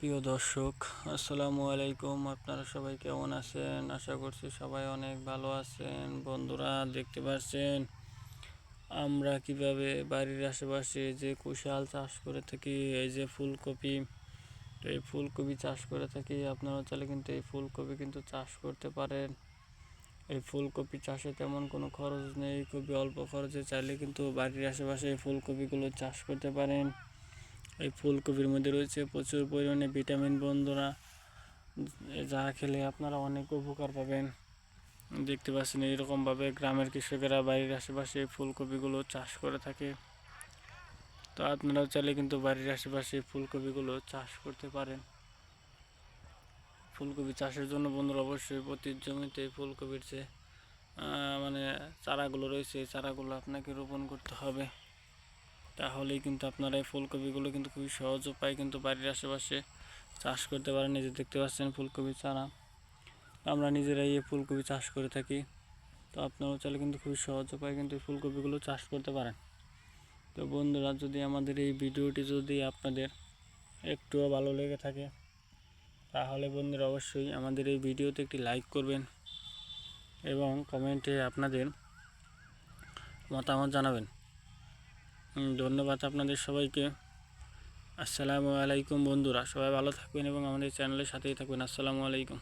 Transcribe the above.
প্রিয় দর্শক, আসসালামু আলাইকুম। আপনারা সবাই কেমন আছেন? আশা করছি সবাই অনেক ভালো আছেন। বন্ধুরা, দেখতে পাচ্ছেন? আমরা কীভাবে বাড়ির আশেপাশে যে কুশাল চাষ করে থাকি, এই যে ফুলকপি এই ফুলকপি চাষ করে থাকি, আপনারা চাইলে কিন্তু এই ফুলকপি কিন্তু চাষ করতে পারেন। এই ফুলকপি চাষে তেমন কোনো খরচ নেই, খুবই অল্প খরচে চাইলে কিন্তু বাড়ির আশেপাশে এই ফুলকপিগুলো চাষ করতে পারেন। এই ফুলকপির মধ্যে রয়েছে প্রচুর পরিমাণে ভিটামিন, বন্ধুরা, যা খেলে আপনারা অনেক উপকার পাবেন। দেখতে পাচ্ছেন এইরকমভাবে গ্রামের কৃষকেরা, বাড়ির আশেপাশে ফুলকপিগুলো চাষ করে থাকে। তো আপনারাও চাইলে কিন্তু বাড়ির আশেপাশে ফুলকপিগুলো চাষ করতে পারেন। ফুলকপি চাষের জন্য বন্ধুরা অবশ্যই প্রতি জমিতে ফুলকপির যে মানে চারাগুলো রয়েছে, এই চারাগুলো আপনাকে রোপণ করতে হবে। তাহলেই কিন্তু আপনারা এই ফুলকপিগুলো কিন্তু খুবই সহজ উপায় কিন্তু বাড়ির আশেপাশে চাষ করতে পারেন। যে দেখতে পাচ্ছেন ফুলকপি চারা। আমরা নিজেরাই এই ফুলকপি চাষ করে থাকি। তো আপনারাও চাইলে কিন্তু খুবই সহজ উপায় কিন্তু এই ফুলকপিগুলো চাষ করতে পারেন। তো বন্ধুরা, যদি আমাদের এই ভিডিওটি যদি আপনাদের একটুও ভালো লেগে থাকে, তাহলে বন্ধুরা অবশ্যই আমাদের এই ভিডিওতে একটি লাইক করবেন এবং কমেন্টে আপনাদের মতামত জানাবেন। ধন্যবাদ আপনাদের সবাইকে। আসসালামু আলাইকুম বন্ধুরা, সবাই ভালো থাকবেন এবং আমাদের চ্যানেলের সাথেই থাকবেন। আসসালামু আলাইকুম।